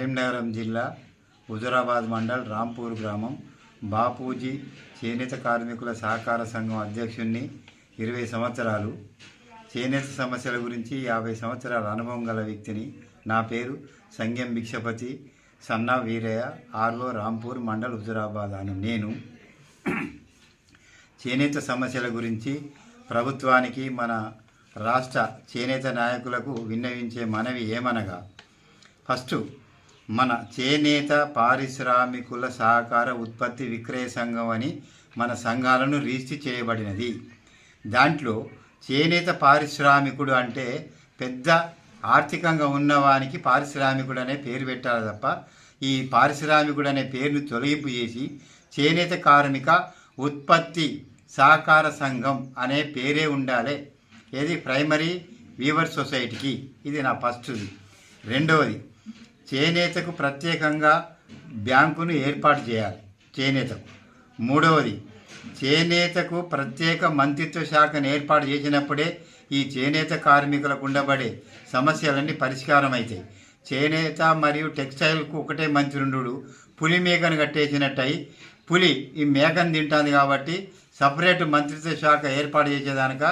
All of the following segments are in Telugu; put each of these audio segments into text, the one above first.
కరీంనగరం జిల్లా హుజురాబాద్ మండల్ రాంపూర్ గ్రామం. బాపూజీ చేనేత కార్మికుల సహకార సంఘం అధ్యక్షుణ్ణి ఇరవై సంవత్సరాలు. చేనేత సమస్యల గురించి యాభై సంవత్సరాల అనుభవం గల వ్యక్తిని నా పేరు సంఘం భిక్షపతి సన్నా వీరయ్య ఆర్ఓ రాంపూర్ మండల్ హుజురాబాద్ అని. నేను చేనేత సమస్యల గురించి ప్రభుత్వానికి మన రాష్ట్ర చేనేత నాయకులకు విన్నవించే మనవి ఏమనగా ఫస్ట్ మన చేనేత పారిశ్రామికుల సహకార ఉత్పత్తి విక్రయ సంఘం అని మన సంఘాలను రిజిస్టర్ చేయబడినది. దాంట్లో చేనేత పారిశ్రామికుడు అంటే పెద్ద ఆర్థికంగా ఉన్నవానికి పారిశ్రామికుడు అనే పేరు పెట్టాలి తప్ప ఈ పారిశ్రామికుడు అనే పేరును తొలగింపు చేసి చేనేత కార్మిక ఉత్పత్తి సహకార సంఘం అనే పేరే ఉండాలి. ఏది? ప్రైమరీ వీవర్ సొసైటీకి. ఇది నా ఫస్ట్ది. రెండవది చేనేతకు ప్రత్యేకంగా బ్యాంకును ఏర్పాటు చేయాలి. చేనేతకు. మూడవది చేనేతకు ప్రత్యేక మంత్రిత్వ శాఖను ఏర్పాటు చేసినప్పుడే ఈ చేనేత కార్మికులకు ఉండబడే సమస్యలన్నీ పరిష్కారం అవుతాయి చేనేత మరియు టెక్స్టైల్కు ఒకటే మంత్రుండు పులి మేకను కట్టేసినట్టయి పులి ఈ మేకను తింటుంది కాబట్టి సపరేట్ మంత్రిత్వ శాఖ ఏర్పాటు చేసేదానిక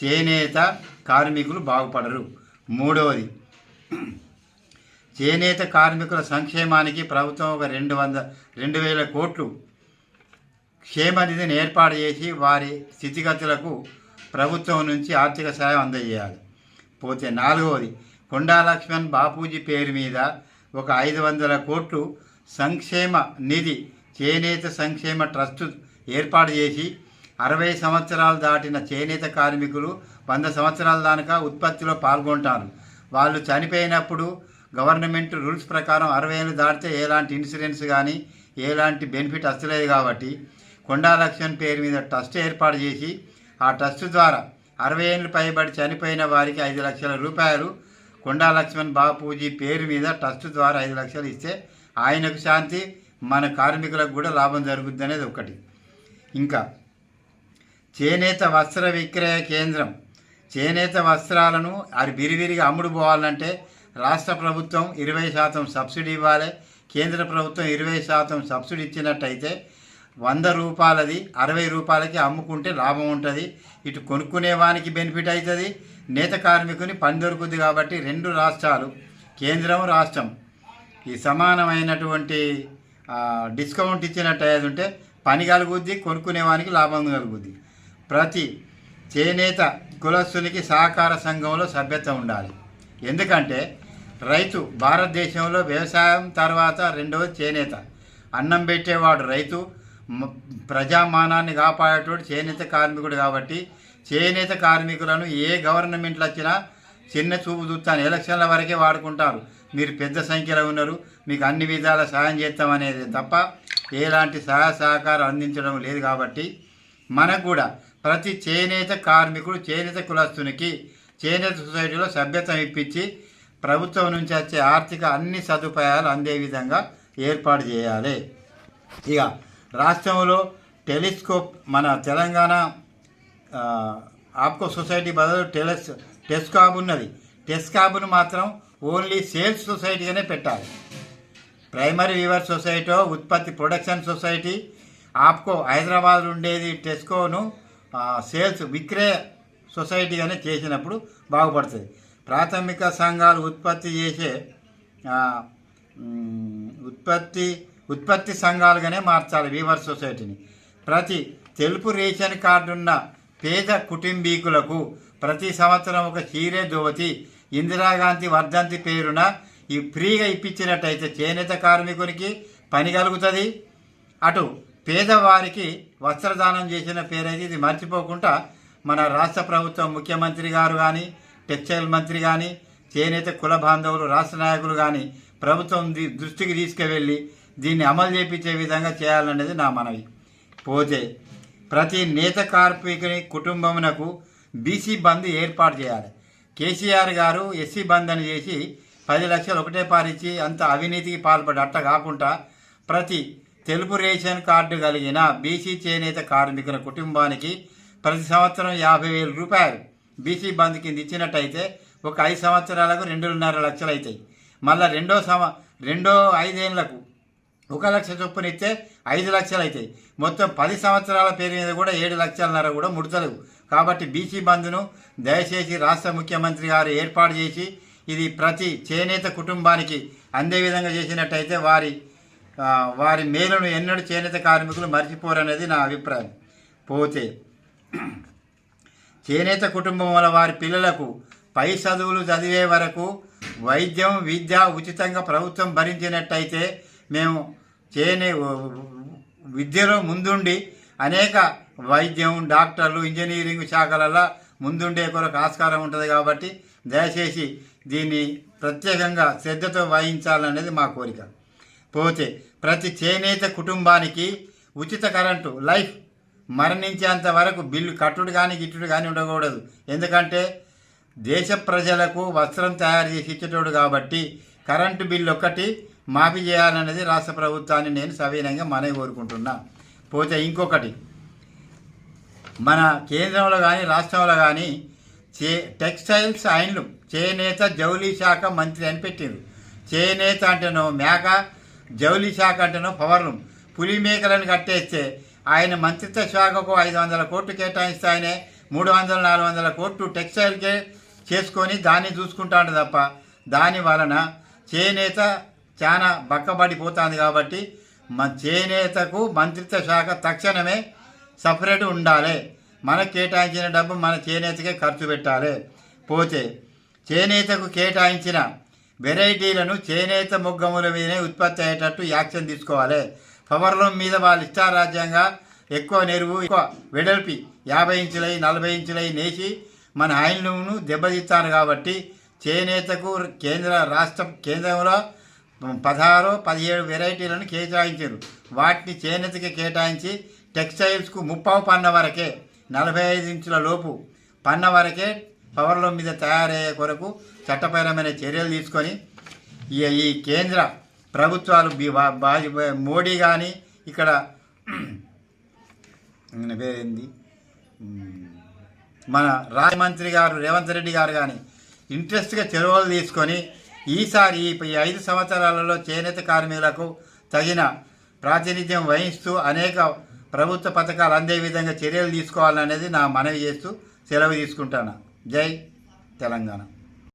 చేనేత కార్మికులు బాగుపడరు. మూడవది చేనేత కార్మికుల సంక్షేమానికి ప్రభుత్వం ఒక రెండు వంద రెండు వేల కోట్లు క్షేమ నిధిని ఏర్పాటు చేసి వారి స్థితిగతులకు ప్రభుత్వం నుంచి ఆర్థిక సాయం అందజేయాలి. పోతే నాలుగవది కొండా లక్ష్మణ్ బాపూజీ పేరు మీద ఒక ఐదు వందల కోట్లు సంక్షేమ నిధి చేనేత సంక్షేమ ట్రస్టు ఏర్పాటు చేసి అరవై సంవత్సరాలు దాటిన చేనేత కార్మికులు వంద సంవత్సరాల దాకా ఉత్పత్తిలో పాల్గొంటారు. వాళ్ళు చనిపోయినప్పుడు గవర్నమెంట్ రూల్స్ ప్రకారం అరవై ఏళ్ళు దాటితే ఎలాంటి ఇన్సూరెన్స్ కానీ ఎలాంటి బెనిఫిట్ వస్తలేదు కాబట్టి కొండా లక్ష్మణ్ పేరు మీద ట్రస్ట్ ఏర్పాటు చేసి ఆ ట్రస్ట్ ద్వారా అరవై ఏళ్ళు పైబడి చనిపోయిన వారికి ఐదు లక్షల రూపాయలు కొండా లక్ష్మణ్ బాపూజీ పేరు మీద ట్రస్ట్ ద్వారా ఐదు లక్షలు ఇస్తే ఆయనకు శాంతి మన కార్మికులకు కూడా లాభం జరుగుద్ది అనేది ఒకటి. ఇంకా చేనేత వస్త్ర విక్రయ కేంద్రం. చేనేత వస్త్రాలను అది విరివిరిగా అమ్ముడు పోవాలంటే రాష్ట్ర ప్రభుత్వం ఇరవై శాతం సబ్సిడీ ఇవ్వాలి కేంద్ర ప్రభుత్వం ఇరవై శాతం సబ్సిడీ ఇచ్చినట్టయితే వంద రూపాయలది అరవై రూపాయలకి అమ్ముకుంటే లాభం ఉంటుంది. ఇటు కొనుక్కునే వానికి బెనిఫిట్ అవుతుంది నేత కార్మికుని పని దొరుకుద్ది కాబట్టి రెండు రాష్ట్రాలు కేంద్రం రాష్ట్రం ఈ సమానమైనటువంటి డిస్కౌంట్ ఇచ్చినట్టు అయ్యేది ఉంటే పని కలుగుద్ది కొనుక్కునే వానికి లాభం కలుగుద్ది. ప్రతి చేనేత కులస్తునికి సహకార సంఘంలో సభ్యత ఉండాలి. ఎందుకంటే రైతు భారతదేశంలో వ్యవసాయం తర్వాత రెండవది చేనేత. అన్నం పెట్టేవాడు రైతు ప్రజామానాన్ని కాపాడేటోడు చేనేత కార్మికుడు కాబట్టి చేనేత కార్మికులను ఏ గవర్నమెంట్లు వచ్చినా చిన్న చూపు చూస్తాను. ఎలక్షన్ల వరకే వాడుకుంటారు. మీరు పెద్ద సంఖ్యలో ఉన్నారు. మీకు అన్ని విధాల సహాయం చేస్తామనేది తప్ప ఎలాంటి సహాయ సహకారం అందించడం లేదు కాబట్టి మనకు కూడా ప్రతి చేనేత కార్మికుడు చేనేత కులస్తునికి చేనేత సొసైటీలో సభ్యత్వం ఇప్పించి ప్రభుత్వం నుంచి వచ్చే ఆర్థిక అన్ని సదుపాయాలు అందే విధంగా ఏర్పాటు చేయాలి. ఇక రాష్ట్రంలో టెలిస్కోప్ మన తెలంగాణ ఆప్కో సొసైటీ బదులు టెలెస్ టెస్కాబ్ ఉన్నది. టెస్కాబ్ను మాత్రం ఓన్లీ సేల్స్ సొసైటీగానే పెట్టాలి. ప్రైమరీ వీవర్ సొసైటీ ఉత్పత్తి ప్రొడక్షన్ సొసైటీ ఆప్కో హైదరాబాద్ ఉండేది టెస్కోను సేల్స్ విక్రయ సొసైటీగానే చేసినప్పుడు బాగుపడుతుంది. ప్రాథమిక సంఘాలు ఉత్పత్తి చేసే ఉత్పత్తి ఉత్పత్తి సంఘాలుగానే మార్చాలి వీవర్ సొసైటీని. ప్రతి తెలుపు రేషన్ కార్డు ఉన్న పేద కుటుంబీకులకు ప్రతి సంవత్సరం ఒక చీరే దోవతి ఇందిరాగాంధీ వర్ధంతి పేరున ఈ ఫ్రీగా ఇప్పించినట్టయితే చేనేత కార్మికునికి పని కలుగుతుంది. అటు పేదవారికి వస్త్రదానం చేసిన పేరైతే ఇది మర్చిపోకుండా మన రాష్ట్ర ప్రభుత్వం ముఖ్యమంత్రి గారు కానీ టెక్స్టైల్ మంత్రి కానీ చేనేత కుల బాంధవులు రాష్ట్ర నాయకులు కానీ ప్రభుత్వం దృష్టికి తీసుకువెళ్ళి దీన్ని అమలు చేపించే విధంగా చేయాలనేది నా మనవి. పోతే ప్రతి నేత కార్మికుని కుటుంబమునకు బీసీ బంద్ ఏర్పాటు చేయాలి. కేసీఆర్ గారు ఎస్సీ బంద్ అని చేసి పది లక్షలు ఒకటే పారిచ్చి అంత అవినీతికి పాల్పడి అట్ట కాకుండా ప్రతి తెలుపు రేషన్ కార్డు కలిగిన బీసీ చేనేత కార్మికుల కుటుంబానికి ప్రతి సంవత్సరం యాభై వేల రూపాయలు బీసీ బంద్ కింద ఇచ్చినట్టయితే ఒక ఐదు సంవత్సరాలకు రెండున్నర లక్షలు అవుతాయి. మళ్ళీ రెండో సంవ రెండో ఐదేళ్ళకు ఒక లక్ష చొప్పున ఇస్తే ఐదు లక్షలు అవుతాయి. మొత్తం పది సంవత్సరాల పేరు మీద కూడా ఏడు లక్షలన్నర కూడా ముడతలేవు. కాబట్టి బీసీ బంద్ను దయచేసి రాష్ట్ర ముఖ్యమంత్రి గారు ఏర్పాటు చేసి ఇది ప్రతి చేనేత కుటుంబానికి అందే విధంగా చేసినట్టయితే వారి వారి మేలును ఎన్నడూ చేనేత కార్మికులు మర్చిపోరనేది నా అభిప్రాయం. పోతే చేనేత కుటుంబం వల్ల వారి పిల్లలకు పై చదువులు చదివే వరకు వైద్యం విద్య ఉచితంగా ప్రభుత్వం భరించినట్టయితే మేము చేనే విద్యలో ముందుండి అనేక వైద్యం డాక్టర్లు ఇంజనీరింగ్ శాఖలలో ముందుండే కొరకు ఆస్కారం ఉంటుంది కాబట్టి దయచేసి దీన్ని ప్రత్యేకంగా శ్రద్ధతో వహించాలనేది మా కోరిక. పోతే ప్రతి చేనేత కుటుంబానికి ఉచిత కరెంటు లైఫ్ మరణించేంత వరకు బిల్లు కట్టుడు కానీ గిట్టుడు కానీ ఉండకూడదు. ఎందుకంటే దేశ ప్రజలకు వస్త్రం తయారు చేసి ఇచ్చేటోడు కాబట్టి కరెంటు బిల్లు ఒక్కటి మాఫీ చేయాలన్నది రాష్ట్ర ప్రభుత్వాన్ని నేను సవీనంగా మనవి కోరుకుంటున్నా. పోతే ఇంకొకటి. మన కేంద్రంలో కానీ రాష్ట్రంలో కానీ చే టెక్స్టైల్స్ ఆయన్లు చేనేత జౌళి శాఖ మంత్రి అని పెట్టింది చేనేత అంటేనో మేక జౌళి శాఖ అంటేనో పవర్లు పులి మేకలను కట్టేస్తే ఆయన మంత్రిత్వ శాఖకు ఐదు వందల కోట్లు కేటాయిస్తే ఆయనే మూడు వందల నాలుగు వందల కోట్లు టెక్స్టైల్కే చేసుకొని దాన్ని చూసుకుంటాడు తప్ప దాని వలన చేనేత చాలా బక్కబడిపోతుంది కాబట్టి మన చేనేతకు మంత్రిత్వ శాఖ తక్షణమే సపరేట్ ఉండాలి. మనకు కేటాయించిన డబ్బు మన చేనేతకే ఖర్చు పెట్టాలి. పోతే చేనేతకు కేటాయించిన వెరైటీలను చేనేత మొగ్గముల మీదనే ఉత్పత్తి అయ్యేటట్టు యాక్షన్ తీసుకోవాలి. పవర్లూమ్ మీద వాళ్ళ ఇష్టారాజ్యంగా ఎక్కువ నెరువు ఎక్కువ వెడల్పి యాభై ఇంచులై నలభై ఇంచులై నేసి మన హ్యాండ్లూమ్ను దెబ్బతీస్తారు కాబట్టి చేనేతకు కేంద్ర రాష్ట్ర కేంద్రంలో పదహారు పదిహేడు వెరైటీలను కేటాయించారు. వాటిని చేనేతకి కేటాయించి టెక్స్టైల్స్కు ముప్పావు పన్న వరకే నలభై ఐదు ఇంచుల లోపు పన్న వరకే పవర్ల మీద తయారయ్యే కొరకు చట్టపరమైన చర్యలు తీసుకొని ఈ ఈ కేంద్ర ప్రభుత్వాలు మోడీ కానీ ఇక్కడ పేరేంది? మన రాజమంత్రి గారు రేవంత్ రెడ్డి గారు కానీ ఇంట్రెస్ట్గా చెరువులు తీసుకొని ఈసారి ఈ ఈ ఐదు సంవత్సరాలలో చేనేత కార్మికులకు తగిన ప్రాతినిధ్యం వహిస్తూ అనేక ప్రభుత్వ పథకాలు అందే విధంగా చర్యలు తీసుకోవాలనేది నా మనవి చేస్తూ సెలవు తీసుకుంటాను. జై తెలంగాణ.